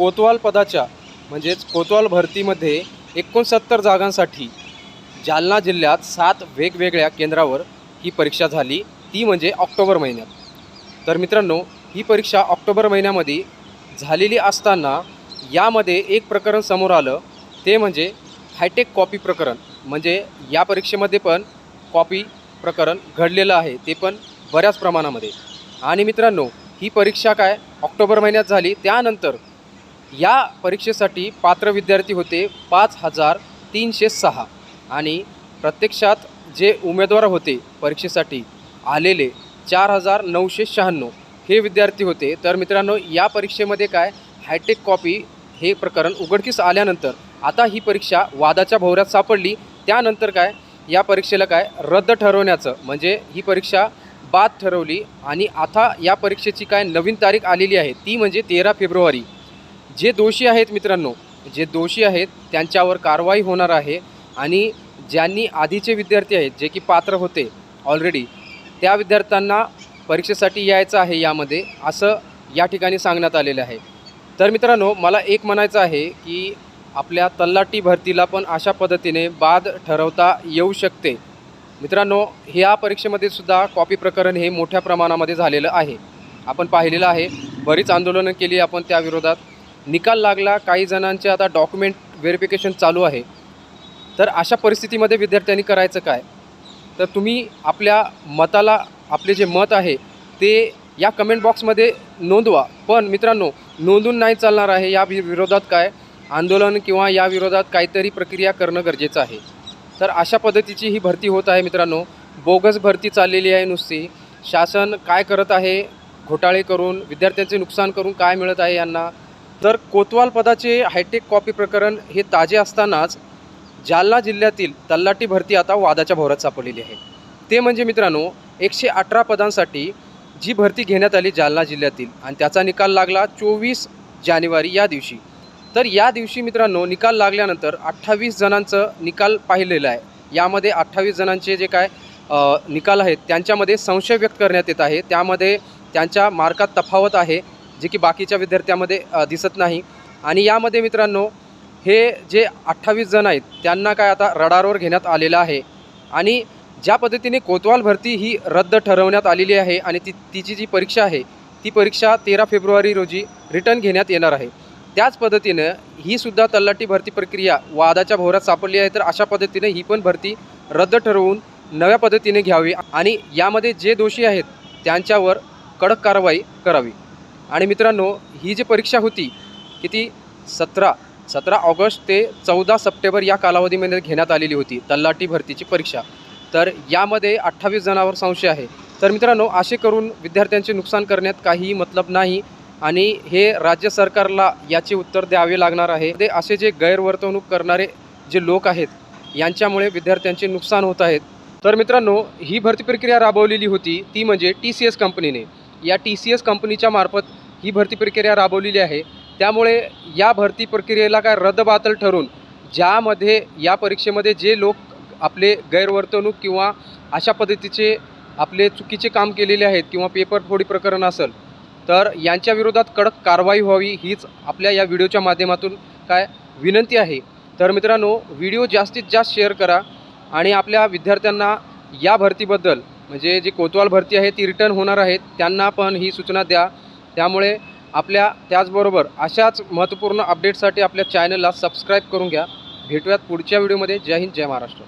कोतवाल पदाच्या म्हणजेच कोतवाल भरतीमध्ये एकोणसत्तर जागांसाठी जालना जिल्ह्यात सात वेगवेगळ्या केंद्रावर ही परीक्षा झाली. ती म्हणजे ऑक्टोबर महिन्यात. तर मित्रांनो ही परीक्षा ऑक्टोबर महिन्यामध्ये झालेली असताना यामध्ये एक प्रकरण समोर आलं. ते म्हणजे हायटेक कॉपी प्रकरण. म्हणजे या परीक्षेमध्ये पण कॉपी प्रकरण घडलेलं आहे. ते पण बऱ्याच प्रमाणामध्ये. आणि मित्रांनो ही परीक्षा काय? ऑक्टोबर महिन्यात झाली. त्यानंतर या परीक्षेसाठी पात्र विद्यार्थी होते पाच हजार तीनशे सहा. आणि प्रत्यक्षात जे उमेदवार होते परीक्षेसाठी आलेले चार हजार नऊशे शहाण्णव. हे विद्यार्थी होते. तर मित्रांनो या परीक्षेमध्ये काय? हायटेक कॉपी हे प्रकरण उघडकीस आल्यानंतर आता ही परीक्षा वादाच्या भोवऱ्यात सापडली. त्यानंतर काय? या परीक्षेला काय? रद्द ठरवण्याचं म्हणजे ही परीक्षा बाद ठरवली. आणि आता या परीक्षेची काय नवीन तारीख आलेली आहे ती म्हणजे तेरा फेब्रुवारी. जे दोषी आहेत मित्रांनो जे दोषी आहेत त्यांच्यावर कारवाई होणार आहे आणि ज्यांनी आधीचे विद्यार्थी आहेत जे की पात्र होते ऑलरेडी त्या विद्यार्थ्यांना परीक्षेसाठी यायचं आहे यामध्ये असं या ठिकाणी सांगण्यात आलेलं आहे. तर मित्रांनो मला एक म्हणायचं आहे की आपल्या तल्लाटी भरतीला पण अशा पद्धतीने बाद ठरवता येऊ शकते. मित्रांनो ह्या परीक्षेमध्ये सुद्धा कॉपी प्रकरण हे मोठ्या प्रमाणामध्ये झालेलं आहे. आपण पाहिलेलं आहे बरीच आंदोलनं केली आपण त्याविरोधात निकाल लागला काही जणांचे आता डॉक्युमेंट व्हेरिफिकेशन चालू आहे. तर अशा परिस्थितीमध्ये विद्यार्थ्यांनी करायचं काय? तर तुम्ही आपल्या मताला आपले जे मत आहे ते या कमेंट बॉक्समध्ये नोंदवा. पण मित्रांनो नोंदून नाही चालणार आहे या वि- विरोधात काय? आंदोलन किंवा या विरोधात काहीतरी प्रक्रिया करणं गरजेचं आहे. तर अशा पद्धतीची ही भरती होत आहे मित्रांनो. बोगस भरती चाललेली आहे नुसती. शासन काय करत आहे? घोटाळे करून विद्यार्थ्यांचे नुकसान करून काय मिळत आहे यांना? तर कोतवाल पदाचे हायटेक कॉपी प्रकरण हे ताजे असतानाच जालना जिल्ह्यातील तल्लाटी भरती आता वादाच्या भोवऱ्यात सापडलेली आहे. ते म्हणजे मित्रांनो एकशे अठरा पदांसाठी जी भरती घेण्यात आली जालना जिल्ह्यातील आणि त्याचा निकाल लागला चोवीस जानेवारी या दिवशी. तर या दिवशी मित्रांनो निकाल लागल्यानंतर अठ्ठावीस जणांचं निकाल पाहिलेलं आहे. यामध्ये अठ्ठावीस जणांचे जे काय निकाल आहेत त्यांच्यामध्ये संशय व्यक्त करण्यात येत आहे. त्यामध्ये त्यांच्या मार्कात तफावत आहे. जे की बाकीच्या विद्यार्थ्यामध्ये दिसत नाही. आणि यामध्ये मित्रांनो हे जे अठ्ठावीस जण आहेत त्यांना काय आता रडारवर घेण्यात आलेलं आहे. आणि ज्या पद्धतीने कोतवाल भरती ही रद्द ठरवण्यात आलेली आहे आणि ती तिची जी परीक्षा आहे ती परीक्षा तेरा फेब्रुवारी रोजी रिटर्न घेण्यात येणार आहे. त्याच पद्धतीनं ही सुद्धा तल्लाटी भरती प्रक्रिया वादाच्या भोवऱ्यात सापडली आहे तर अशा पद्धतीने ही पण भरती रद्द ठरवून नव्या पद्धतीने घ्यावी. आणि यामध्ये जे दोषी आहेत त्यांच्यावर कडक कारवाई करावी. आणि मित्रांनो ही जी परीक्षा होती किती? सतरा. सतरा ऑगस्ट ते चौदा सप्टेंबर या कालावधीमध्ये घेण्यात आलेली होती तल्लाटी भरतीची परीक्षा. तर यामध्ये अठ्ठावीस जणांवर संशय आहे. तर मित्रांनो असे करून विद्यार्थ्यांचे नुकसान करण्यात काहीही मतलब नाही आणि हे राज्य सरकारला याचे उत्तर द्यावे लागणार आहे. ते असे जे गैरवर्तवणूक करणारे जे लोक आहेत यांच्यामुळे विद्यार्थ्यांचे नुकसान होत आहेत. तर मित्रांनो ही भरती प्रक्रिया राबवलेली होती ती म्हणजे टी सी एस कंपनीने. या टी सी एस कंपनीच्या मार्फत ही भरती प्रक्रिया राबवलेली आहे. त्यामुळे या भरती प्रक्रियेला काय रद्दबातल ठरून ज्यामध्ये या परीक्षेमध्ये जे लोक आपले गैरवर्तणूक किंवा अशा पद्धतीचे आपले चुकीचे काम केलेले आहेत किंवा पेपर फोडी प्रकरण असेल तर यांच्या विरोधात कडक कारवाई व्हावी हीच आपल्या या व्हिडिओच्या माध्यमातून काय विनंती आहे. तर मित्रांनो व्हिडिओ जास्तीत जास्त शेअर करा आणि आपल्या विद्यार्थ्यांना या भरतीबद्दल म्हणजे जी कोतवाल भरती आहे ती रिटर्न होणार आहेत त्यांना पण ही सूचना द्या. त्यामुळे आपल्या त्याचबरोबर अशाच महत्त्वपूर्ण अपडेटसाठी आपल्या चॅनलला सबस्क्राईब करून घ्या. भेटूयात पुढच्या व्हिडिओमध्ये जय हिंद जय महाराष्ट्र.